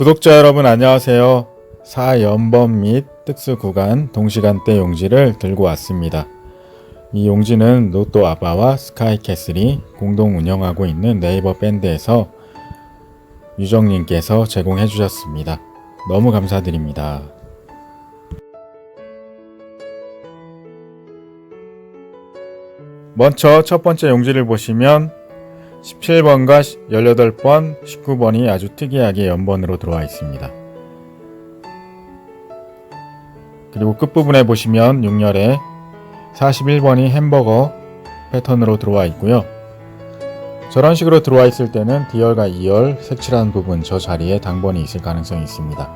구독자 여러분 안녕하세요. 4연번 및 특수 구간 동시간대 용지를 들고 왔습니다. 이 용지는 로또 아바와 스카이캐슬이 공동 운영하고 있는 네이버 밴드에서 유정님께서 제공해 주셨습니다. 너무 감사드립니다. 먼저 첫 번째 용지를 보시면 17번과 18번, 19번이 아주 특이하게 연번으로 들어와 있습니다. 그리고 끝부분에 보시면 6열에 41번이 햄버거 패턴으로 들어와 있고요. 저런 식으로 들어와 있을 때는 D열과 2열 색칠한 부분 저 자리에 당번이 있을 가능성이 있습니다.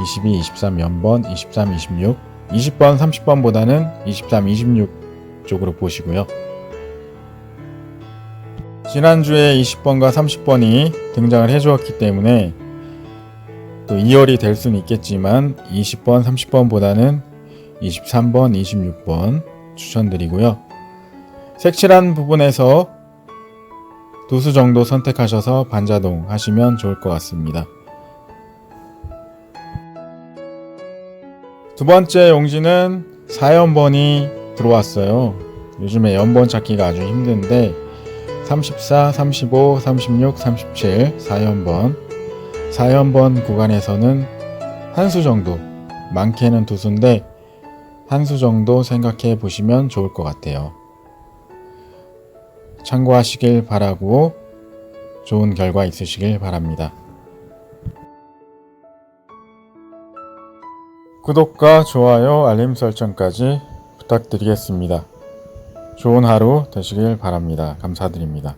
22, 23 연번, 23, 26, 20번, 30번보다는 23, 26 쪽으로 보시고요. 지난주에 20번과 30번이 등장을 해주었기 때문에 또 2열이 될 수는 있겠지만 20번, 30번보다는 23번, 26번 추천드리고요. 색칠한 부분에서 두 수 정도 선택하셔서 반자동 하시면 좋을 것 같습니다. 두 번째 용지는 4연번이 들어왔어요. 요즘에 연번 찾기가 아주 힘든데 34, 35, 36, 37, 4연번. 4연번 구간에서는 한 수 정도, 많게는 두 수인데 한 수 정도 생각해 보시면 좋을 것 같아요. 참고하시길 바라고 좋은 결과 있으시길 바랍니다. 구독과 좋아요, 알림 설정까지 부탁드리겠습니다. 좋은 하루 되시길 바랍니다. 감사드립니다.